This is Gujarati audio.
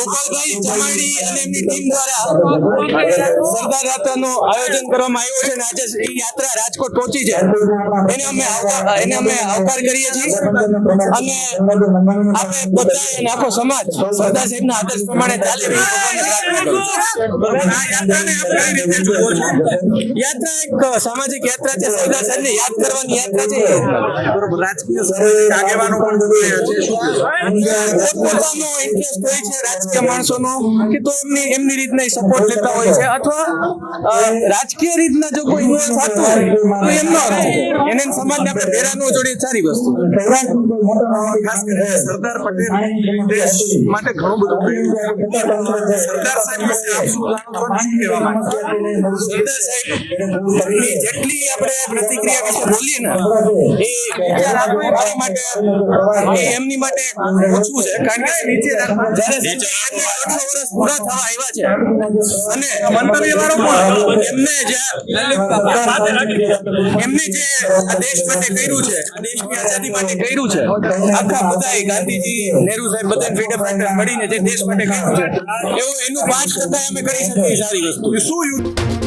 ગોપાલભાઈ ચમાડી અને એમની ટીમ દ્વારા સરદાર યાત્રાનું આયોજન કરવામાં આવ્યું છે અને આજે એ યાત્રા રાજકોટ પહોંચી છે. એને અમે એને અમે આવકાર કરીએ છીએ. અને આપણે બધા અને આખો સમાજ સરદાર સાહેબના આદર્શ પ્રમાણે ચાલે એવી ભગવાનને પ્રાર્થના કરું છું. આ યાત્રાને આપ કઈ રીતે જુઓ છો? યાત્રા એક સામાજિક યાત્રા છે. સરદાર સાહેબને યાદ કરવાની યાત્રા છે. રાજકીય આગેવાનો પણ ઇન્ટરેસ્ટ હોય છે રાજકીય માણસોનો કે તો એમની એમની રીતના સપોર્ટ લેતા હોય છે અથવા રાજકીય રીતના જો કોઈ ઇન્વોલ્વ થતું હોય, તો એમ ન છે. એને સમાજને આપણે ભેરા ન જોડીએ સારી વસ્તુ. સરદાર પટેલ દેશ માટે ઘણું બધું સરદાર સાહેબ વિશે આપ શું જાણો છો? નહીં કહેવા માંગો સરદાર સાહેબની જેટલી આપણે પ્રતિક્રિયા વિશે બોલીએ ને, એ વિચાર આપવો માટે એમની માટે ઓછું છે. કારણ કે નીચે જ્યારે વર્ષ પૂરા થવા આવ્યા છે. અને મંતવ્યવાળો પણ એમને જે એમને જે દેશ માટે કર્યું છે આ દેશની આઝાદી માટે કર્યું છે આખા બધાએ ગાંધીજી નેહરુ સાહેબ બધા ફ્રીડમ ફાઈટર મળીને જે દેશ માટે કર્યું છે એવું એનું પાંચ ટકા અમે કરી શકીએ સારી વસ્તુ. શું યુદ્ધ?